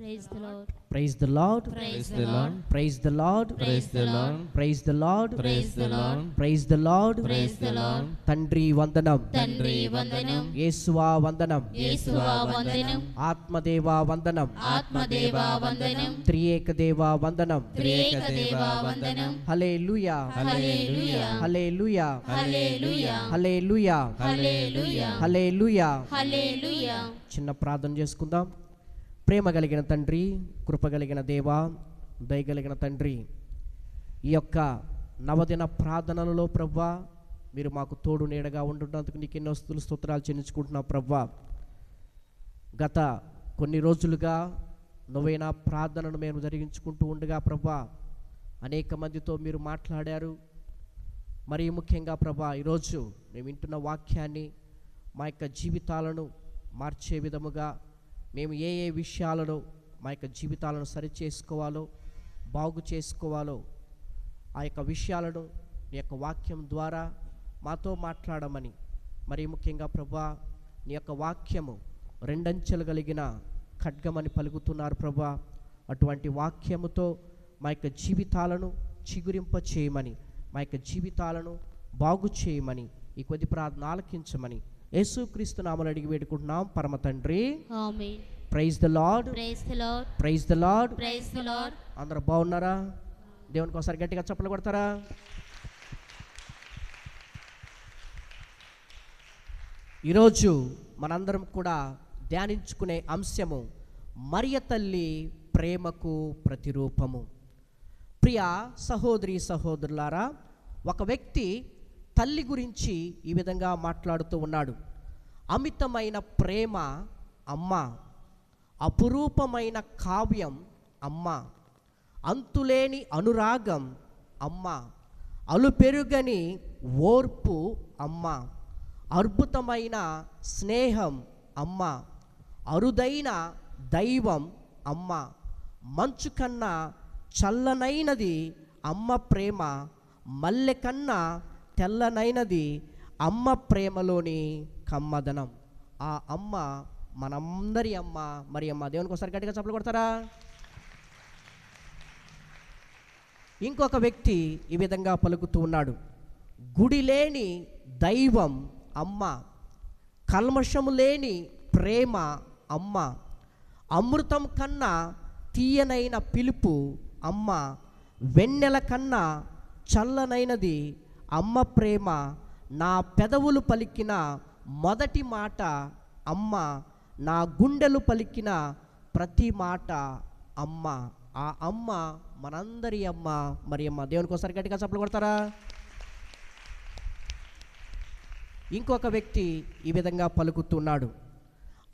Praise the Lord. Praise the lord Praise the Lord. Praise the lord Praise the Lord. Praise the lord Praise the Lord. Praise the lord Praise the Lord. తండ్రి వందనం తండ్రి వందనం యేసువా వందనం యేసువా వందనం ఆత్మదేవా వందనం ఆత్మదేవా వందనం త్రియేక దేవా వందనం త్రియేక దేవా వందనం హలే లుయా హల్లెలూయా హలే లుయా హల్లెలూయా హలే లుయా హల్లెలూయా హలే లుయా హల్లెలూయా చిన్న ప్రార్థన చేసుకుందాం ప్రేమ కలిగిన తండ్రి కృప కలిగిన దేవా దయగలిగిన తండ్రి ఈ యొక్క నవదిన ప్రార్థనలలో ప్రవ్వా మీరు మాకు తోడు నీడగా ఉంటున్నందుకు నీకు ఎన్నో స్తుతులు స్తోత్రాలు చెల్లించుకుంటున్నావు ప్రవ్వా. గత కొన్ని రోజులుగా నువ్వైనా ప్రార్థనను మేము జరిగించుకుంటూ ఉండగా ప్రభా అనేక మందితో మీరు మాట్లాడారు. మరీ ముఖ్యంగా ప్రభా ఈరోజు మేము వింటున్న వాక్యాన్ని మా యొక్క జీవితాలను మార్చే విధముగా మేము ఏ ఏ విషయాలను మా యొక్క జీవితాలను సరిచేసుకోవాలో బాగు చేసుకోవాలో ఆ యొక్క విషయాలను నీ యొక్క వాక్యం ద్వారా మాతో మాట్లాడమని మరి ముఖ్యంగా ప్రభా నీ యొక్క వాక్యము రెండంచెలు కలిగిన ఖడ్గమని పలుకుతున్నారు ప్రభా. అటువంటి వాక్యముతో మా యొక్క జీవితాలను చిగురింప చేయమని మా యొక్క జీవితాలను బాగు చేయమని ఈ కొద్ది ప్రార్థన ఆలకించమని యేసుక్రీస్తు నామలు అడిగి వేడుకుంటున్నాం. పరమ తండ్రి. Praise the lord. Praise the lord. Praise the lord. Praise the lord. అందరూ బాగున్నారా? దేవునికి ఒకసారి గట్టిగా చప్పలు కొడతారా? ఈరోజు మనందరం కూడా ధ్యానించుకునే అంశము మరియ తల్లి ప్రేమకు ప్రతిరూపము. ప్రియ సహోదరి సహోదరులారా ఒక వ్యక్తి తల్లి గురించి ఈ విధంగా మాట్లాడుతూ ఉన్నాడు. అమితమైన ప్రేమ అమ్మ అపురూపమైన కావ్యం అమ్మ అంతులేని అనురాగం అమ్మ అలుపెరుగని ఓర్పు అమ్మ అద్భుతమైన స్నేహం అమ్మ అరుదైన దైవం అమ్మ మంచు కన్నా చల్లనైనది అమ్మ ప్రేమ మల్లె కన్నా తెల్లనైనది అమ్మ ప్రేమలోని కమ్మదనం. ఆ అమ్మ మనందరి అమ్మ. మరి అమ్మ దేవునికి ఒకసారి గట్టిగా చప్పలు కొడతారా? ఇంకొక వ్యక్తి ఈ విధంగా పలుకుతూ ఉన్నాడు. గుడి లేని దైవం అమ్మ కల్మషము లేని ప్రేమ అమ్మ అమృతం కన్నా తీయనైన పిలుపు అమ్మ వెన్నెల కన్నా చల్లనైనది అమ్మ ప్రేమ నా పెదవులు పలికిన మొదటి మాట అమ్మ నా గుండెలు పలికిన ప్రతి మాట అమ్మ. ఆ అమ్మ మనందరి అమ్మ. మరి అమ్మ దేవునికి ఒకసారి గట్టిగా చప్పలు కొడతారా? ఇంకొక వ్యక్తి ఈ విధంగా పలుకుతున్నాడు.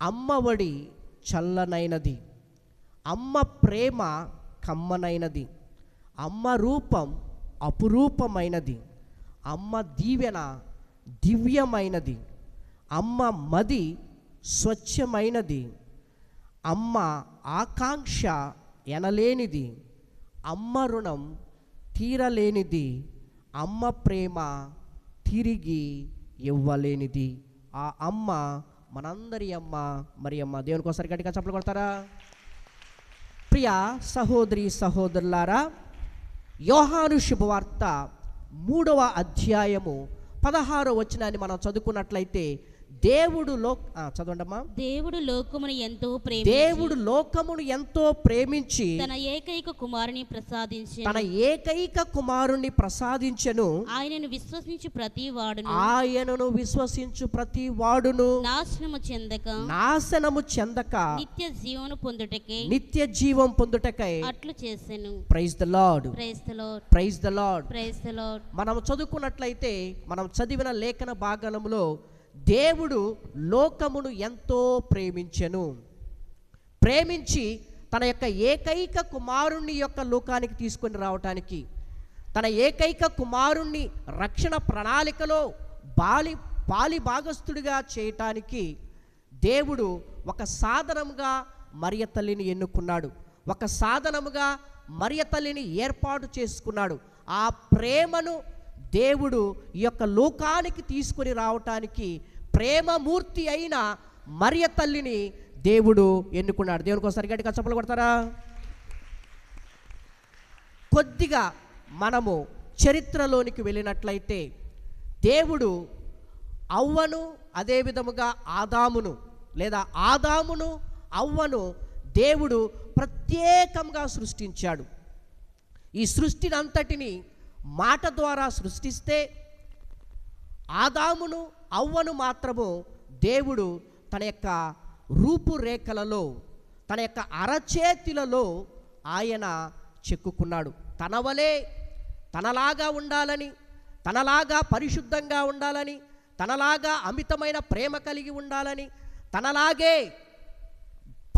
అమ్మఒడి చల్లనైనది. అమ్మ ప్రేమ కమ్మనైనది. అమ్మ రూపం అపురూపమైనది. అమ్మ దీవెన దివ్యమైనది. అమ్మ మది స్వచ్ఛమైనది. అమ్మ ఆకాంక్ష ఎనలేనిది. అమ్మ రుణం తీరలేనిది. అమ్మ ప్రేమ తిరిగి ఇవ్వలేనిది. ఆ అమ్మ మనందరి అమ్మ మరి అమ్మ దేవునికి ఒకసారి గట్టిగా చప్పలు కొడతారా? ప్రియ సహోదరి సహోదరులారా యోహాను శుభవార్త మూడవ అధ్యాయము పదహారో వచనాన్ని మనం చదువుకున్నట్లయితే దేవుడు లో ఆ, చదవండమ్మా. దేవుడు లోకమును ఎంతో ప్రేమించి దేవుడు లోకమును ఎంతో ప్రేమించి తన ఏకైక కుమారుని ప్రసాదించి తన ఏకైక కుమారుణ్ణి ప్రసాదించెను. ఆయనను విశ్వసించి ప్రతి వాడును ఆయనను విశ్వసించు ప్రతి వాడును నాశనము చెందక నాశనము చెందక నిత్య జీవను పొందుటకే నిత్య జీవం పొందుటకై అట్లు చేసెను. Praise the lord praise the lord praise the lord praise the lord మనం చదువుకున్నట్లయితే మనం చదివిన లేఖన భాగంలో దేవుడు లోకమును ఎంతో ప్రేమించెను. ప్రేమించి తన యొక్క ఏకైక కుమారుణ్ణి యొక్క లోకానికి తీసుకొని రావటానికి తన ఏకైక కుమారుణ్ణి రక్షణ ప్రణాళికలో బాలి పాలి భాగస్థుడిగా చేయటానికి దేవుడు ఒక సాధనంగా మరియ తల్లిని ఎన్నుకున్నాడు. ఒక సాధనముగా మరియ తల్లిని ఏర్పాటు చేసుకున్నాడు. ఆ ప్రేమను దేవుడు ఈ యొక్క లోకానికి తీసుకొని రావటానికి ప్రేమమూర్తి అయిన మరియ తల్లిని దేవుడు ఎన్నుకున్నాడు. దేవునికి ఒకసారి గట్టిగా చప్పలు కొడతారా? కొద్దిగా మనము చరిత్రలోనికి వెళ్ళినట్లయితే దేవుడు అవ్వను అదే విధముగా ఆదామును లేదా ఆదామును అవ్వను దేవుడు ప్రత్యేకంగా సృష్టించాడు. ఈ సృష్టిని అంతటిని మాట ద్వారా సృష్టిస్తే ఆదామును అవ్వను మాత్రము దేవుడు తన యొక్క రూపురేఖలలో తన యొక్క అరచేతిలలో ఆయన చెక్కుకున్నాడు. తన వలే తనలాగా ఉండాలని తనలాగా పరిశుద్ధంగా ఉండాలని తనలాగా అమితమైన ప్రేమ కలిగి ఉండాలని తనలాగే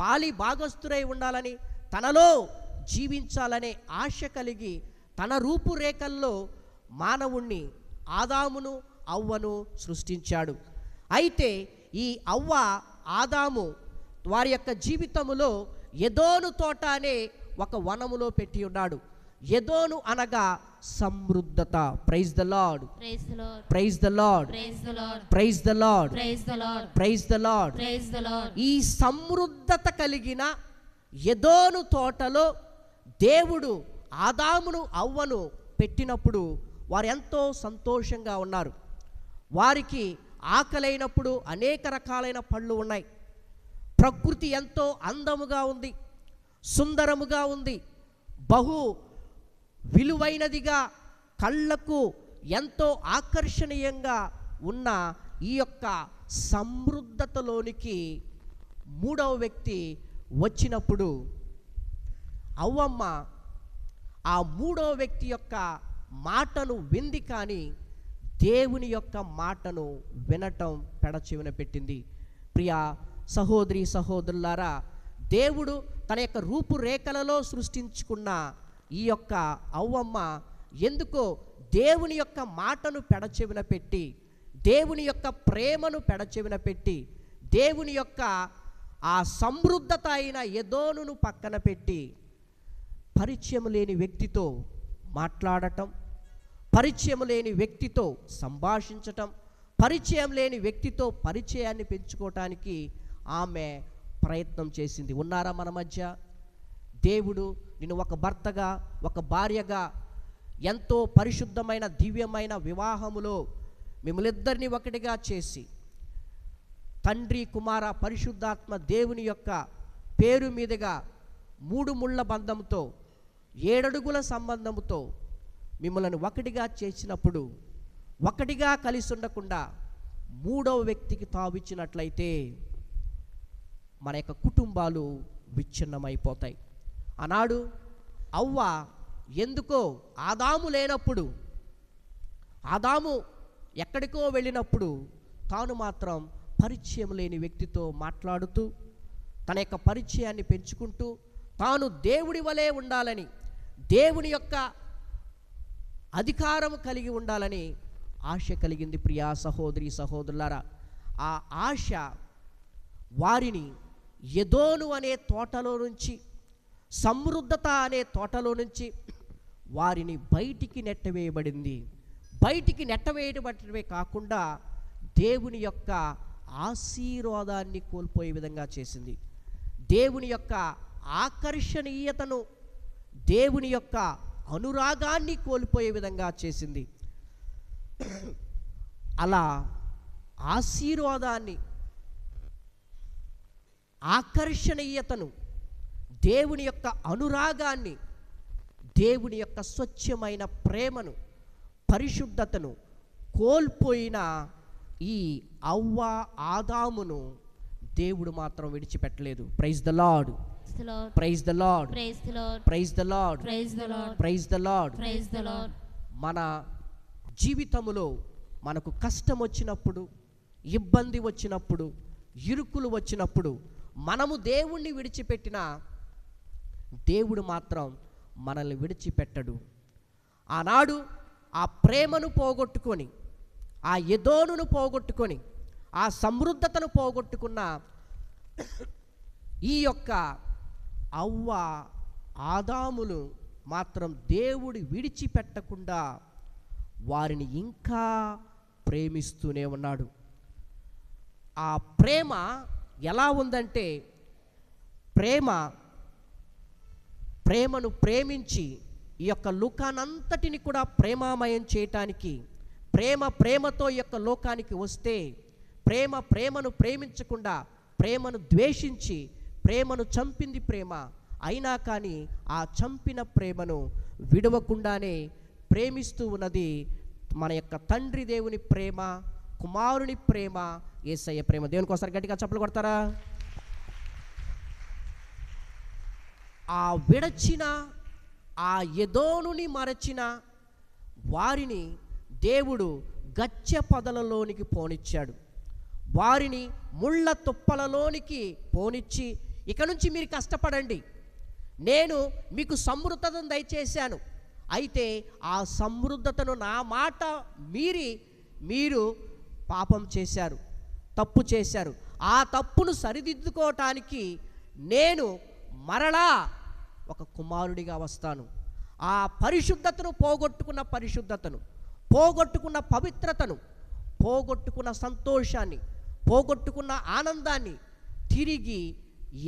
పాలి భాగస్థురై ఉండాలని తనలో జీవించాలనే ఆశ కలిగి తన రూపురేఖల్లో మానవుణ్ణి ఆదామును అవ్వను సృష్టించాడు. అయితే ఈ అవ్వ ఆదాము వారి యొక్క జీవితములో ఎదోను తోట అనే ఒక వనములో పెట్టి ఉన్నాడు. ఎదోను అనగా సమృద్ధత. Praise the lord praise the lord praise the lord praise the lord ఈ సమృద్ధత కలిగిన ఎదోను తోటలో దేవుడు ఆదామును అవ్వను పెట్టినప్పుడు వారు ఎంతో సంతోషంగా ఉన్నారు. వారికి ఆకలైనప్పుడు అనేక రకాలైన పళ్ళు ఉన్నాయి. ప్రకృతి ఎంతో అందముగా ఉంది సుందరముగా ఉంది. బహు విలువైనదిగా కళ్ళకు ఎంతో ఆకర్షణీయంగా ఉన్న ఈ యొక్క సమృద్ధతలోనికి మూడవ వ్యక్తి వచ్చినప్పుడు అవ్వమ్మ ఆ మూడో వ్యక్తి యొక్క మాటను వింది కానీ దేవుని యొక్క మాటను వినటం పెడచెవిన పెట్టింది. ప్రియా సహోదరి సహోదరులారా దేవుడు తన యొక్క రూపురేఖలలో సృష్టించుకున్న ఈ యొక్క అవ్వమ్మ ఎందుకో దేవుని యొక్క మాటను పెడచెవిన పెట్టి దేవుని యొక్క ప్రేమను పెడచెవిన పెట్టి దేవుని యొక్క ఆ సమృద్ధత అయిన ఎదోనును పక్కన పెట్టి పరిచయం లేని వ్యక్తితో మాట్లాడటం పరిచయం లేని వ్యక్తితో సంభాషించటం పరిచయం లేని వ్యక్తితో పరిచయాన్ని పెంచుకోవటానికి ఆమె ప్రయత్నం చేసింది. ఉన్నారా మన మధ్య? దేవుడు నిన్ను ఒక భర్తగా ఒక భార్యగా ఎంతో పరిశుద్ధమైన దివ్యమైన వివాహములో మిమ్మలిద్దరిని ఒకటిగా చేసి తండ్రి కుమార పరిశుద్ధాత్మ దేవుని యొక్క పేరు మీదుగా మూడు ముళ్ళ బంధంతో ఏడడుగుల సంబంధముతో మిమ్మల్ని ఒకటిగా చేసినప్పుడు ఒకటిగా కలిసి ఉండకుండా మూడవ వ్యక్తికి తావిచ్చినట్లయితే మన యొక్క కుటుంబాలు విచ్ఛిన్నమైపోతాయి. ఆనాడు అవ్వ ఎందుకో ఆదాము లేనప్పుడు ఆదాము ఎక్కడికో వెళ్ళినప్పుడు తాను మాత్రం పరిచయం లేని వ్యక్తితో మాట్లాడుతూ తన యొక్క పరిచయాన్ని పెంచుకుంటూ తాను దేవుడి వలె ఉండాలని దేవుని యొక్క అధికారం కలిగి ఉండాలని ఆశ కలిగింది ప్రియా సహోదరి సహోదరులారా. ఆ ఆశ వారిని యదోను అనే తోటలో నుంచి సమృద్ధత అనే తోటలో నుంచి వారిని బయటికి నెట్టవేయబడింది. బయటికి నెట్టవేయబడటమే కాకుండా దేవుని యొక్క ఆశీర్వాదాన్ని కోల్పోయే విధంగా చేసింది. దేవుని యొక్క ఆకర్షణీయతను దేవుని యొక్క అనురాగాన్ని కోల్పోయే విధంగా చేసింది. అలా ఆశీర్వాదాన్ని ఆకర్షణీయతను దేవుని యొక్క అనురాగాన్ని దేవుని యొక్క స్వచ్ఛమైన ప్రేమను పరిశుద్ధతను కోల్పోయిన ఈ అవ్వ ఆదామును దేవుడు మాత్రం విడిచిపెట్టలేదు praise the Lord. Praise the Lord. Praise the Lord. Praise the Lord. మన జీవితములో మనకు కష్టం వచ్చినప్పుడు ఇబ్బంది వచ్చినప్పుడు ఇరుకులు వచ్చినప్పుడు మనము దేవుణ్ణి విడిచిపెట్టిన దేవుడు మాత్రం మనల్ని విడిచిపెట్టడు ఆనాడు ఆ ప్రేమను పోగొట్టుకొని ఆ ఎదోనును పోగొట్టుకొని ఆ సమృద్ధతను పోగొట్టుకున్న ఈ యొక్క అవ్వ ఆదాములు మాత్రం దేవుడు విడిచిపెట్టకుండా వారిని ఇంకా ప్రేమిస్తూనే ఉన్నాడు. ఆ ప్రేమ ఎలా ఉందంటే ప్రేమ ప్రేమను ప్రేమించి ఈ యొక్క లోకానంతటిని కూడా ప్రేమామయం చేయటానికి ప్రేమ ప్రేమతో ఈ యొక్క లోకానికి వస్తే ప్రేమ ప్రేమను ప్రేమించకుండా ప్రేమను ద్వేషించి ప్రేమను చంపింది ప్రేమ. అయినా కానీ ఆ చంపిన ప్రేమను విడవకుండానే ప్రేమిస్తూ ఉన్నది మన యొక్క తండ్రి దేవుని ప్రేమ కుమారుని ప్రేమ ఏసయ్య ప్రేమ. దేవునికి ఒకసారి గట్టిగా చప్పలు కొడతారా? ఆ విడచిన ఆ యదోనుని మరచిన వారిని దేవుడు గచ్చ పదలలోనికి పోనిచ్చాడు. వారిని ముళ్ళ తుప్పలలోనికి పోనిచ్చి ఇక నుంచి మీరు కష్టపడండి. నేను మీకు సమృద్ధతను దయచేశాను. అయితే ఆ సమృద్ధతను నా మాట మీరి మీరు పాపం చేశారు తప్పు చేశారు. ఆ తప్పును సరిదిద్దుకోవటానికి నేను మరలా ఒక కుమారుడిగా వస్తాను. ఆ పరిశుద్ధతను పోగొట్టుకున్న పరిశుద్ధతను పోగొట్టుకున్న పవిత్రతను పోగొట్టుకున్న సంతోషాన్ని పోగొట్టుకున్న ఆనందాన్ని తిరిగి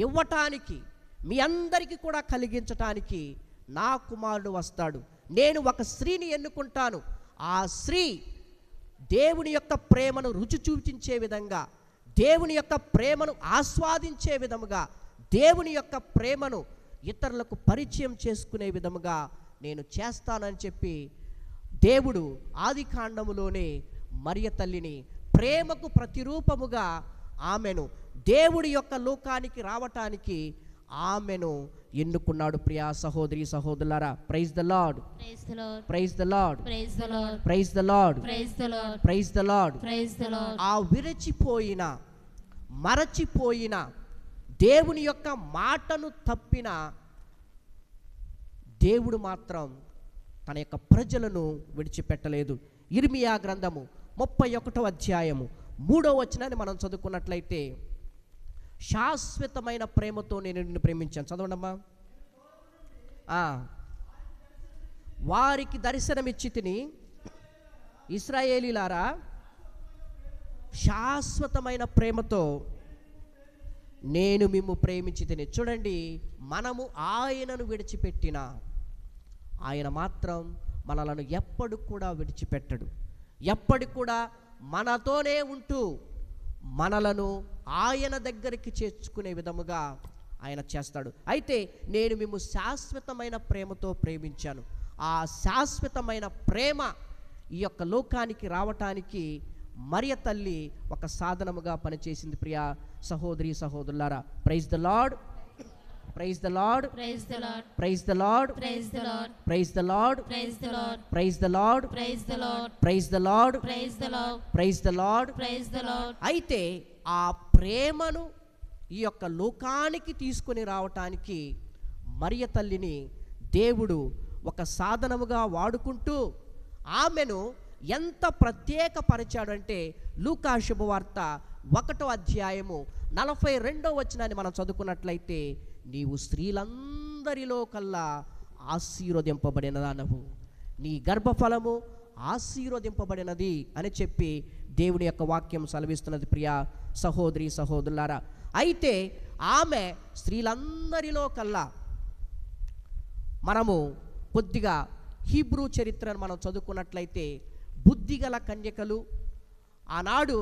ఇవ్వటానికి మీ అందరికీ కూడా కలిగించటానికి నా కుమారుడు వస్తాడు. నేను ఒక స్త్రీని ఎన్నుకుంటాను. ఆ స్త్రీ దేవుని యొక్క ప్రేమను రుచి చూపించే విధంగా దేవుని యొక్క ప్రేమను ఆస్వాదించే విధముగా దేవుని యొక్క ప్రేమను ఇతరులకు పరిచయం చేసుకునే విధముగా నేను చేస్తానని చెప్పి దేవుడు ఆది కాండములోనే మరియ తల్లిని ప్రేమకు ప్రతిరూపముగా ఆమెను దేవుడి యొక్క లోకానికి రావటానికి ఆమెను ఎన్నుకున్నాడు. ప్రియా సహోదరి సహోదరులారా praise the lord. Praise the lord. Praise the lord. Praise the lord. ఆ విరచిపోయిన మరచిపోయిన దేవుని యొక్క మాటను తప్పిన దేవుడు మాత్రం తన యొక్క ప్రజలను విడిచిపెట్టలేదు. ఇర్మియా గ్రంథము ముప్పై ఒకటో అధ్యాయము. మూడో వచనాన్ని మనం చదువుకున్నట్లయితే శాశ్వతమైన ప్రేమతో నేను నిన్ను ప్రేమించాను. చదవండమ్మా. వారికి దర్శనమిచ్చి తిని ఇస్రాయేలీలారా శాశ్వతమైన ప్రేమతో నేను మిమ్ము ప్రేమించి తిని చూడండి మనము ఆయనను విడిచిపెట్టిన ఆయన మాత్రం మనలను ఎప్పుడు కూడా విడిచిపెట్టడు. ఎప్పటికి కూడా మనతోనే ఉంటూ మనలను ఆయన దగ్గరికి చేర్చుకునే విధముగా ఆయన చేస్తాడు. అయితే నేను మేము శాశ్వతమైన ప్రేమతో ప్రేమించాను. ఆ శాశ్వతమైన ప్రేమ ఈ యొక్క లోకానికి రావటానికి మరియ తల్లి ఒక సాధనముగా పనిచేసింది ప్రియా సహోదరి సహోదరులారా. Praise the lord. Praise the lord praise the lord praise the lord praise the lord praise the lord praise the lord praise the lord praise the lord praise the lord praise the lord praise the lord praise the lord అయితే ఆ ప్రేమను ఈ యొక్క లోకానికి తీసుకొని రావటానికి మరియ తల్లిని దేవుడు ఒక సాధనముగా వాడుకుంటూ ఆమెను ఎంత ప్రత్యేకపరిచాడంటే లూకా శుభవార్త ఒకటో అధ్యాయము నలభై రెండో వచనాన్ని మనం చదువుకున్నట్లయితే నీవు స్త్రీలందరిలో కల్లా ఆశీర్వదింపబడినదానవు. నీ గర్భఫలము ఆశీర్వదింపబడినది అని చెప్పి దేవుని యొక్క వాక్యం సెలవిస్తున్నది ప్రియా సహోదరి సహోదరులారా. అయితే ఆమె స్త్రీలందరిలో కల్లా మనము కొద్దిగా హీబ్రూ చరిత్రను మనం చదువుకున్నట్లయితే బుద్ధిగల కన్యకలు ఆనాడు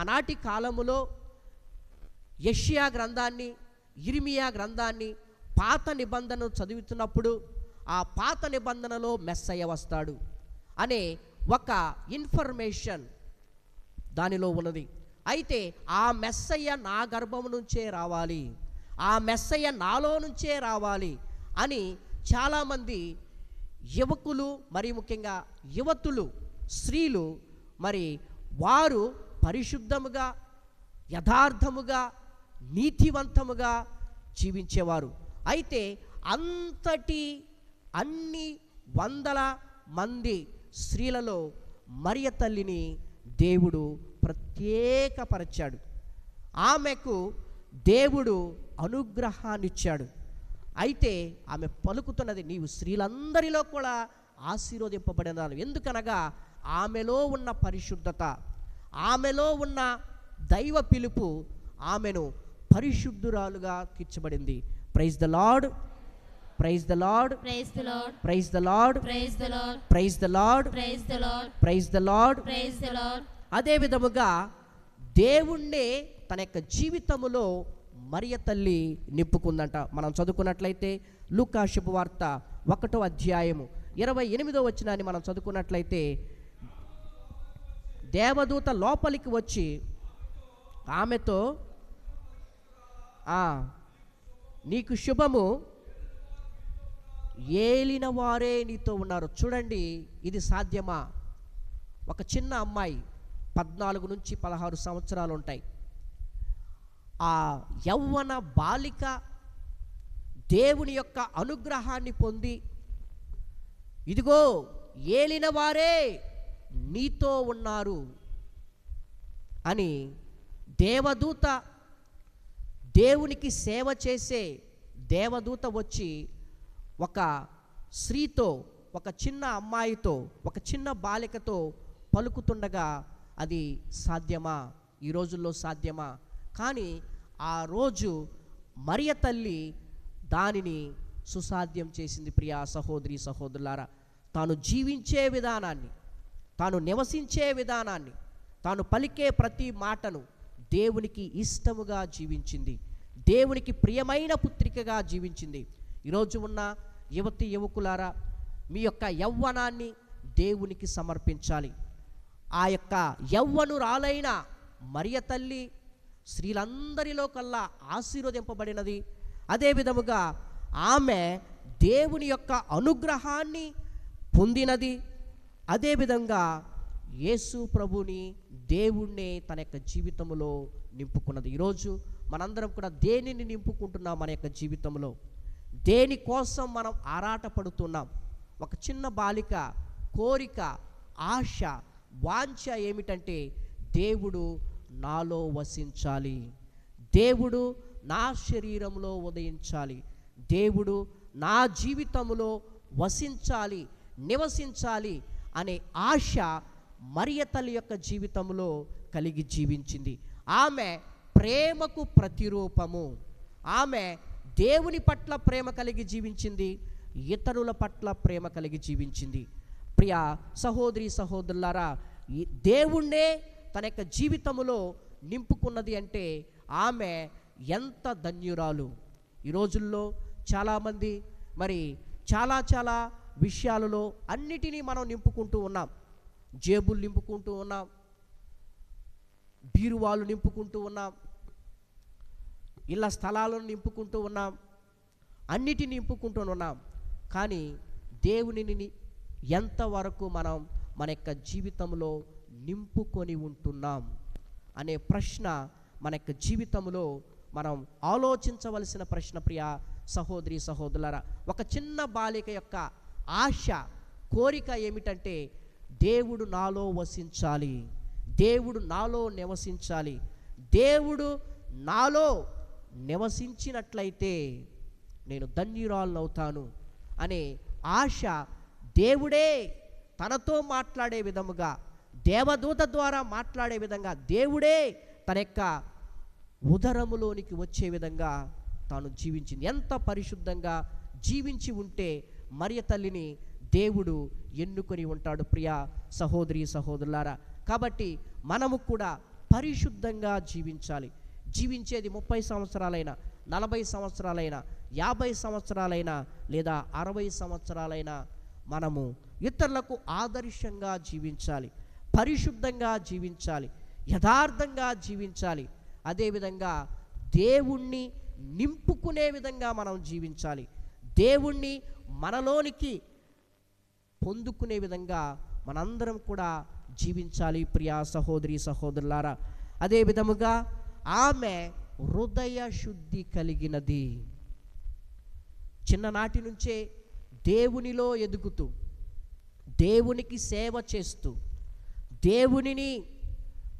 ఆనాటి కాలములో యష్యా గ్రంథాన్ని ఇరిమియా గ్రంథాన్ని పాత నిబంధనను చదువుతున్నప్పుడు ఆ పాత నిబంధనలో మెస్సయ్య వస్తాడు అనే ఒక ఇన్ఫర్మేషన్ దానిలో ఉన్నది. అయితే ఆ మెస్సయ్య నా గర్భం నుంచే రావాలి ఆ మెస్సయ్య నాలో నుంచే రావాలి అని చాలామంది యువకులు మరి ముఖ్యంగా యువతులు స్త్రీలు మరి వారు పరిశుద్ధముగా యథార్థముగా నీతివంతముగా జీవించేవారు. అయితే అంతటి అన్ని వందల మంది స్త్రీలలో మరియ తల్లిని దేవుడు ప్రత్యేకపరిచాడు. ఆమెకు దేవుడు అనుగ్రహాన్నిచ్చాడు. అయితే ఆమె పలుకుతున్నది నీవు స్త్రీలందరిలో కూడా ఆశీర్వదింపబడినాను ఎందుకనగా ఆమెలో ఉన్న పరిశుద్ధత ఆమెలో ఉన్న దైవ పిలుపు ఆమెను పరిశుద్ధురాలుగా తీర్చబడింది praise the lord praise the lord Praise the Lord. Praise the lord Praise the Lord. Praise the lord Praise the Lord. Praise the lord Praise the Lord. అదే విధముగా దేవుణ్ణే తన యొక్క జీవితములో మరియ తల్లి నింపుకుందంట మనం చదువుకున్నట్లయితే లూకా శుభవార్త ఒకటో అధ్యాయము ఇరవై ఎనిమిదో వచ్చినాన్ని మనం చదువుకున్నట్లయితే దేవదూత లోపలికి వచ్చి ఆమెతో "ఆ, నీకు శుభము. ఏలిన వారే నీతో ఉన్నారు. చూడండి ఇది సాధ్యమా? ఒక చిన్న అమ్మాయి పద్నాలుగు నుంచి పదహారు సంవత్సరాలు ఉంటాయి. ఆ యవ్వన బాలిక దేవుని యొక్క అనుగ్రహాన్ని పొంది ఇదిగో ఏలిన వారే నీతో ఉన్నారు అని దేవదూత దేవునికి సేవ చేసే దేవదూత వచ్చి ఒక స్త్రీతో ఒక చిన్న అమ్మాయితో ఒక చిన్న బాలికతో పలుకుతుండగా అది సాధ్యమా? ఈ రోజుల్లో సాధ్యమా? కానీ ఆ రోజు మరియ తల్లి దానిని సుసాధ్యం చేసింది. ప్రియా సహోదరి సహోదరులారా తాను జీవించే విధానాన్ని తాను నివసించే విధానాన్ని తాను పలికే ప్రతి మాటను దేవునికి ఇష్టముగా జీవించింది. దేవునికి ప్రియమైన పుత్రికగా జీవించింది. ఈరోజు ఉన్న యువతి యువకులారా మీ యొక్క యవ్వనాన్ని దేవునికి సమర్పించాలి. ఆ యొక్క యవ్వనురాలైన మరియ తల్లి స్త్రీలందరిలో కల్లా ఆశీర్వదింపబడినది. అదే విధముగా ఆమె దేవుని యొక్క అనుగ్రహాన్ని పొందినది. అదేవిధంగా యేసు ప్రభుని దేవుణ్ణే తన యొక్క జీవితంలో నింపుకున్నది. ఈరోజు మనందరం కూడా దేనిని నింపుకుంటున్నాం మన యొక్క జీవితంలో? దేనికోసం మనం ఆరాటపడుతున్నాం? ఒక చిన్న బాలిక కోరిక ఆశ వాంఛ ఏమిటంటే దేవుడు నాలో వసించాలి. దేవుడు నా శరీరంలో ఉదయించాలి. దేవుడు నా జీవితంలో వసించాలి నివసించాలి అనే ఆశ మరియ తల్లి యొక్క జీవితంలో కలిగి జీవించింది. ఆమె ప్రేమకు ప్రతిరూపము. ఆమె దేవుని పట్ల ప్రేమ కలిగి జీవించింది ఇతరుల పట్ల ప్రేమ కలిగి జీవించింది. ప్రియ సహోదరి సహోదరులారా దేవుణ్ణే తన యొక్క జీవితములో నింపుకున్నది అంటే ఆమె ఎంత ధన్యురాలు. ఈ రోజుల్లో చాలామంది మరి చాలా చాలా విషయాలలో అన్నిటినీ మనం నింపుకుంటూ ఉన్నాం. జేబులు నింపుకుంటూ ఉన్నాం బీరువాలు నింపుకుంటూ ఉన్నాం ఇళ్ళ స్థలాలను నింపుకుంటూ ఉన్నాం. అన్నిటిని నింపుకుంటూ ఉన్నాం. కానీ దేవునిని ఎంతవరకు మనం మన యొక్క జీవితంలో నింపుకొని ఉంటున్నాం అనే ప్రశ్న మన యొక్క జీవితంలో మనం ఆలోచించవలసిన ప్రశ్న ప్రియ సహోదరి సహోదరులరా ఒక చిన్న బాలిక యొక్క ఆశ కోరిక ఏమిటంటే దేవుడు నాలో వసించాలి. దేవుడు నాలో నివసించాలి. దేవుడు నాలో నివసించినట్లయితే నేను ధన్యురాలనవుతాను అనే ఆశ దేవుడే తనతో మాట్లాడే విధముగా దేవదూత ద్వారా మాట్లాడే విధంగా దేవుడే తన యొక్క ఉదరములోనికి వచ్చే విధంగా తాను జీవించింది. ఎంత పరిశుద్ధంగా జీవించి ఉంటే మరియ తల్లిని దేవుడు ఎన్నుకొని ఉంటాడు ప్రియ సహోదరి సహోదరులారా. కాబట్టి మనము కూడా పరిశుద్ధంగా జీవించాలి. జీవించేది ముప్పై సంవత్సరాలైనా నలభై సంవత్సరాలైనా యాభై సంవత్సరాలైనా లేదా అరవై సంవత్సరాలైనా మనము ఇతరులకు ఆదర్శంగా జీవించాలి పరిశుద్ధంగా జీవించాలి యథార్థంగా జీవించాలి. అదేవిధంగా దేవుణ్ణి నింపుకునే విధంగా మనం జీవించాలి. దేవుణ్ణి మనలోనికి పొందుకునే విధంగా మనందరం కూడా జీవించాలి ప్రియా సహోదరి సహోదరులారా. అదే విధముగా ఆమె హృదయ శుద్ధి కలిగినది. చిన్ననాటి నుంచే దేవునిలో ఎదుగుతూ దేవునికి సేవ చేస్తూ దేవునిని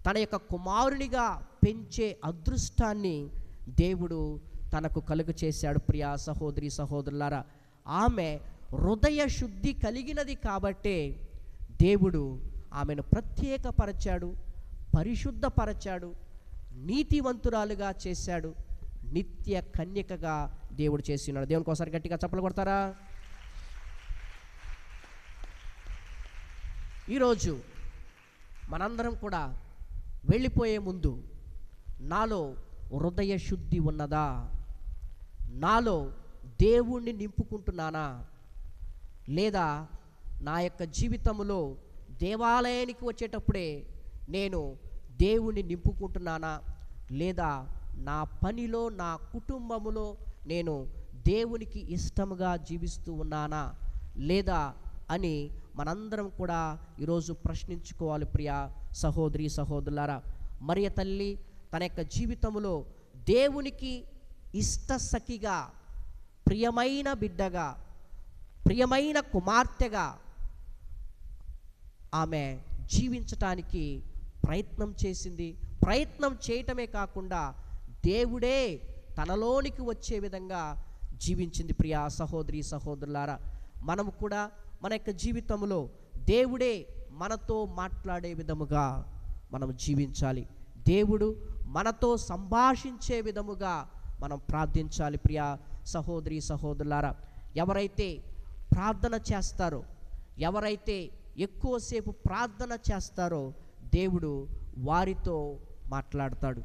తన యొక్క కుమారునిగా పెంచే అదృష్టాన్ని దేవుడు తనకు కలుగ చేశాడు. ప్రియా సహోదరి సహోదరులారా ఆమె హృదయ శుద్ధి కలిగినది కాబట్టే దేవుడు ఆమెను ప్రత్యేకపరచాడు పరిశుద్ధపరచాడు నీతివంతురాలుగా చేశాడు. నిత్య కన్యకగా దేవుడు చేసి ఉన్నాడు. దేవునికి ఒకసారి గట్టిగా చప్పలు కొడతారా? ఈరోజు మనందరం కూడా వెళ్ళిపోయే ముందు నాలో హృదయ శుద్ధి ఉన్నదా? నాలో దేవుణ్ణి నింపుకుంటున్నానా? లేదా నా యొక్క జీవితంలో దేవాలయానికి వచ్చేటప్పుడే నేను దేవుణ్ణి నింపుకుంటున్నానా? లేదా నా పనిలో నా కుటుంబములో నేను దేవునికి ఇష్టముగా జీవిస్తూ ఉన్నానా? లేదా అని మనందరం కూడా ఈరోజు ప్రశ్నించుకోవాలి ప్రియ సహోదరి సహోదరులారా. మరియ తల్లి తన యొక్క జీవితంలో దేవునికి ఇష్ట సఖిగా ప్రియమైన బిడ్డగా ప్రియమైన కుమార్తెగా ఆమె జీవించటానికి ప్రయత్నం చేసింది. ప్రయత్నం చేయటమే కాకుండా దేవుడే తనలోనికి వచ్చే విధంగా జీవించింది ప్రియా సహోదరి సహోదరులారా. మనము కూడా మన యొక్క జీవితంలో దేవుడే మనతో మాట్లాడే విధముగా మనం జీవించాలి. దేవుడు మనతో సంభాషించే విధముగా మనం ప్రార్థించాలి ప్రియా సహోదరి సహోదరులారా. ఎవరైతే ప్రార్థన చేస్తారో ఎవరైతే ఎక్కువసేపు ప్రార్థన చేస్తారో దేవుడు వారితో మాట్లాడతాడు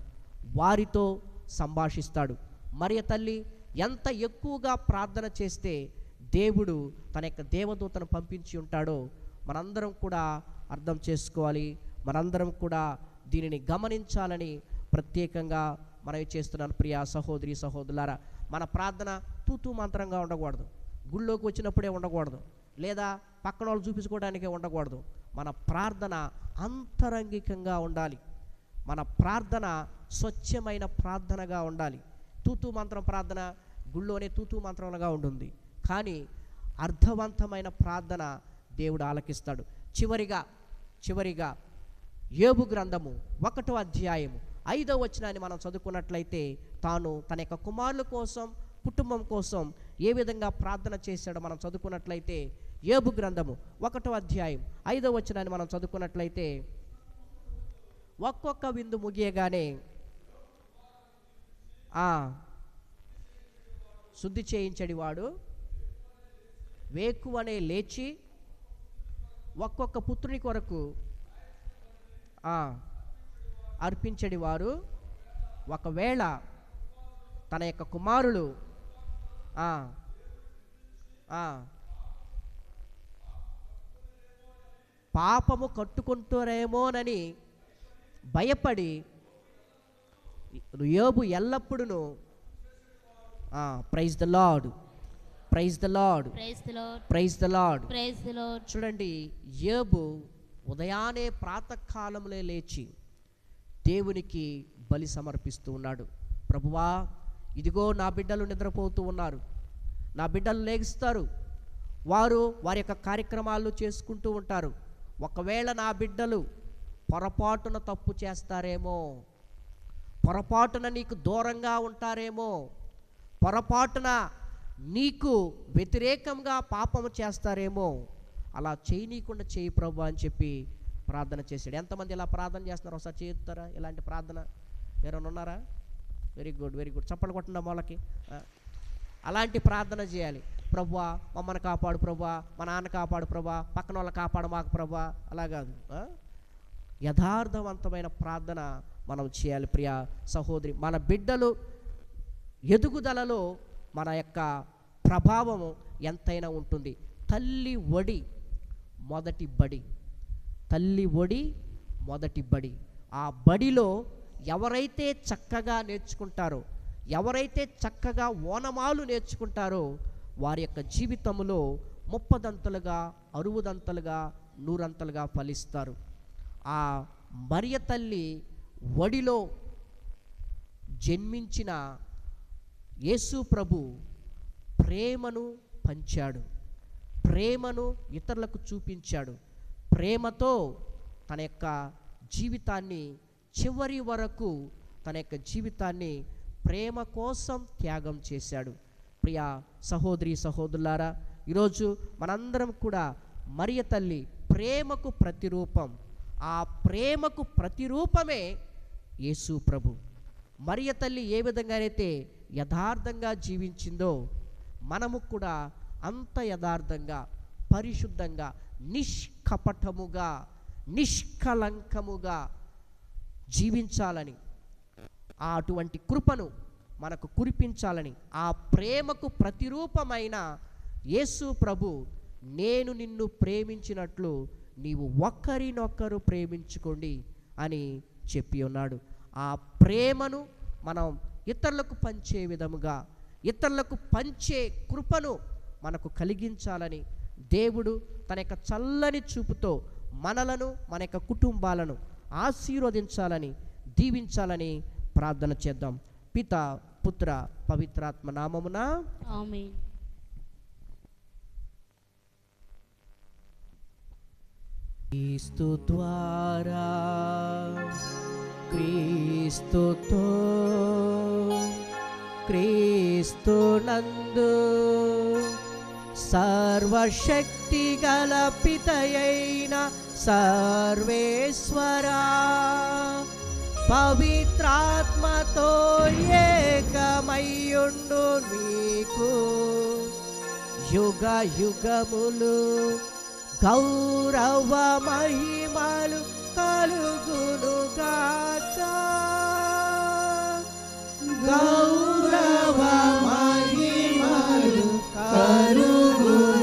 వారితో సంభాషిస్తాడు. మరియ తల్లి ఎంత ఎక్కువగా ప్రార్థన చేస్తే దేవుడు తన యొక్క దేవదూతను పంపించి ఉంటాడో మనందరం కూడా అర్థం చేసుకోవాలి. మనందరం కూడా దీనిని గమనించాలని ప్రత్యేకంగా మనవి చేస్తున్నాను ప్రియా సహోదరి సహోదరులారా. మన ప్రార్థన తూతూ మంత్రంగా ఉండకూడదు. గుళ్ళోకి వచ్చినప్పుడే ఉండకూడదు. లేదా పక్కన వాళ్ళు చూపించుకోవడానికే ఉండకూడదు. మన ప్రార్థన అంతరంగికంగా ఉండాలి. మన ప్రార్థన స్వచ్ఛమైన ప్రార్థనగా ఉండాలి. తూతు మంత్రం ప్రార్థన గుళ్ళోనే తూతు మంత్రంగా ఉంటుంది. కానీ అర్థవంతమైన ప్రార్థన దేవుడు ఆలకిస్తాడు. చివరిగా చివరిగా ఏబు గ్రంథము ఒకటో అధ్యాయము ఐదో వచనాన్ని మనం చదువుకున్నట్లయితే తాను తన యొక్క కుమారుల కోసం కుటుంబం కోసం ఏ విధంగా ప్రార్థన చేశాడో మనం చదువుకున్నట్లయితే యోబు గ్రంథము ఒకటో అధ్యాయం ఐదో వచనాన్ని మనం చదువుకున్నట్లయితే ఒక్కొక్క విందు ముగియగానే శుద్ధి చేయించడి వాడు వేకువనే లేచి ఒక్కొక్క పుత్రుని కొరకు అర్పించడి వారు ఒకవేళ తన యొక్క కుమారులు ఆ, ఆ, పాపము కట్టుకుంటారేమోనని భయపడి యోబు ఎల్లప్పుడూ praise the lord praise the lord praise the lord చూడండి యోబు ఉదయాన్నే ప్రాతకాలంలో లేచి దేవునికి బలి సమర్పిస్తూ ఉన్నాడు. ప్రభువా ఇదిగో నా బిడ్డలు నిద్రపోతూ ఉన్నారు. నా బిడ్డలు లేగిస్తారు. వారు వారి యొక్క కార్యక్రమాలు చేసుకుంటూ ఉంటారు. ఒకవేళ నా బిడ్డలు పొరపాటున తప్పు చేస్తారేమో పొరపాటున నీకు దూరంగా ఉంటారేమో పొరపాటున నీకు వ్యతిరేకంగా పాపము చేస్తారేమో అలా చేయనీయకుండా చేయి ప్రభు అని చెప్పి ప్రార్థన చేశాడు. ఎంతమంది ఇలా ప్రార్థన చేస్తున్నారు? ఒకసారి చేస్తారా ఇలాంటి ప్రార్థన ఎవరైనా ఉన్నారా? వెరీ గుడ్ వెరీ గుడ్ చప్పలు కొట్టండి వాళ్ళకి అలాంటి ప్రార్థన చేయాలి. ప్రభువా మమ్మల్ని కాపాడు ప్రభువా మా నాన్న కాపాడు ప్రభా పక్కన వాళ్ళని కాపాడు మాకు ప్రభా అలా కాదు. యథార్థవంతమైన ప్రార్థన మనం చేయాలి ప్రియ సహోదరి. మన బిడ్డలు ఎదుగుదలలో మన యొక్క ప్రభావము ఎంతైనా ఉంటుంది. తల్లి ఒడి మొదటి బడి. తల్లి ఒడి మొదటి బడి. ఆ బడిలో ఎవరైతే చక్కగా నేర్చుకుంటారో ఎవరైతే చక్కగా ఓనమాలు నేర్చుకుంటారో వారి యొక్క జీవితంలో ముప్పదంతలుగా అరువుదంతలుగా నూరంతలుగా ఫలిస్తారు. ఆ మరియ తల్లి వడిలో జన్మించిన యేసు ప్రభు ప్రేమను పంచాడు. ప్రేమను ఇతరులకు చూపించాడు. ప్రేమతో తన యొక్క జీవితాన్ని చివరి వరకు తన యొక్క జీవితాన్ని ప్రేమ కోసం త్యాగం చేశాడు. ప్రియా సహోదరి సహోదరులారా ఈరోజు మనందరం కూడా మరియ తల్లి ప్రేమకు ప్రతిరూపం. ఆ ప్రేమకు ప్రతిరూపమే యేసు ప్రభు. మరియ తల్లి ఏ విధంగానైతే యథార్థంగా జీవించిందో మనము కూడా అంత యథార్థంగా పరిశుద్ధంగా నిష్కపటముగా నిష్కలంకముగా జీవించాలని అటువంటి కృపను మనకు కురిపించాలని ఆ ప్రేమకు ప్రతిరూపమైన యేసు ప్రభు నేను నిన్ను ప్రేమించినట్లు నీవు ఒక్కరినొక్కరు ప్రేమించుకోండి అని చెప్పి ఉన్నాడు. ఆ ప్రేమను మనం ఇతరులకు పంచే విధముగా ఇతరులకు పంచే కృపను మనకు కలిగించాలని దేవుడు తన యొక్క చల్లని చూపుతో మనలను మన యొక్క కుటుంబాలను ఆశీర్వదించాలని దీవించాలని ప్రార్థన చేద్దాం. పిత పుత్ర పవిత్రాత్మ నామమున క్రీస్తు ద్వారా క్రీస్తుతో క్రీస్తు నందు సర్వశక్తి గల పితయైన సర్వేశ్వరా పవిత్రాత్మతో ఏకమయ్యుండు నీకు. యుగ యుగములు గౌరవ మహిమలు కలుగునుగాక. గౌరవ మహిమలు కలుగును.